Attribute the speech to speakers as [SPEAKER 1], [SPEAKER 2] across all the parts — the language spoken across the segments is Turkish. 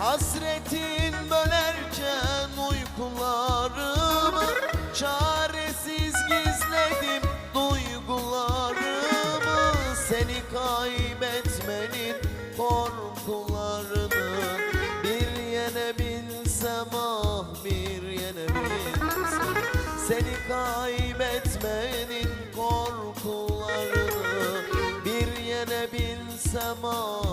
[SPEAKER 1] Hasretin bölerken uykularımı Çaresiz gizledim duygularımı. Seni kaybetmenin korkularını Bir yenebilsem ah bir yenebilsem Seni kaybetmenin korkularını Bir yenebilsem ah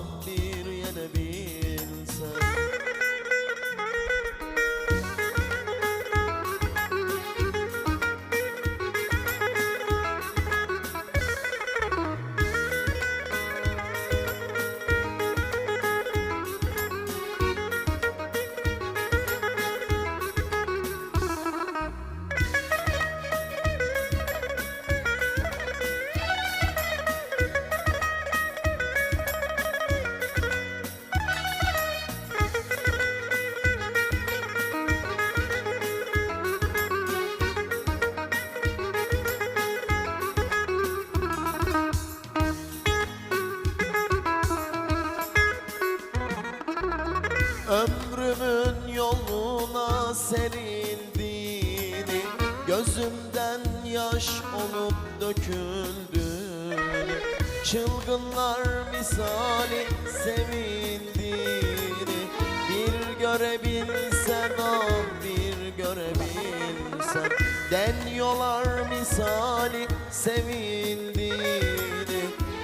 [SPEAKER 1] Ömrümün yoluna serildiğini Gözümden yaş olup döküldüğünü Çılgınlar misali sevindiğini Bir görebilsen ah bir görebilsen Deniyorlar misali sevindiğini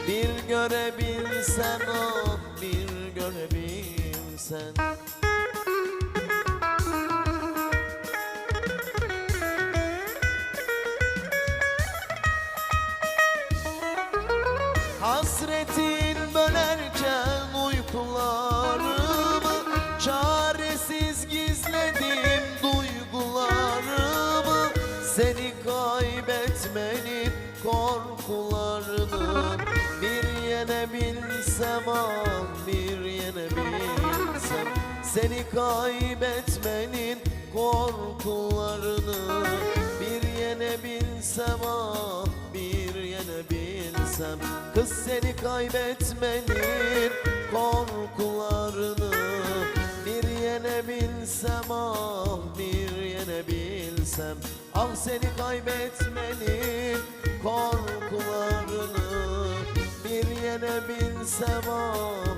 [SPEAKER 1] Bir görebilsen ah bir görebilsen Hasretin bölerken uykularımı Çaresiz gizledim duygularımı. Seni kaybetmenin korkularını Bir yenebilsem ah bir yenebilsem Seni kaybetmenin korkularını Bir yenebilsem ah bir yenebilsem Kız seni kaybetmenin korkularını Bir yenebilsem ah bir yenebilsem Ah seni kaybetmenin korkularını Bir yenebilsem ah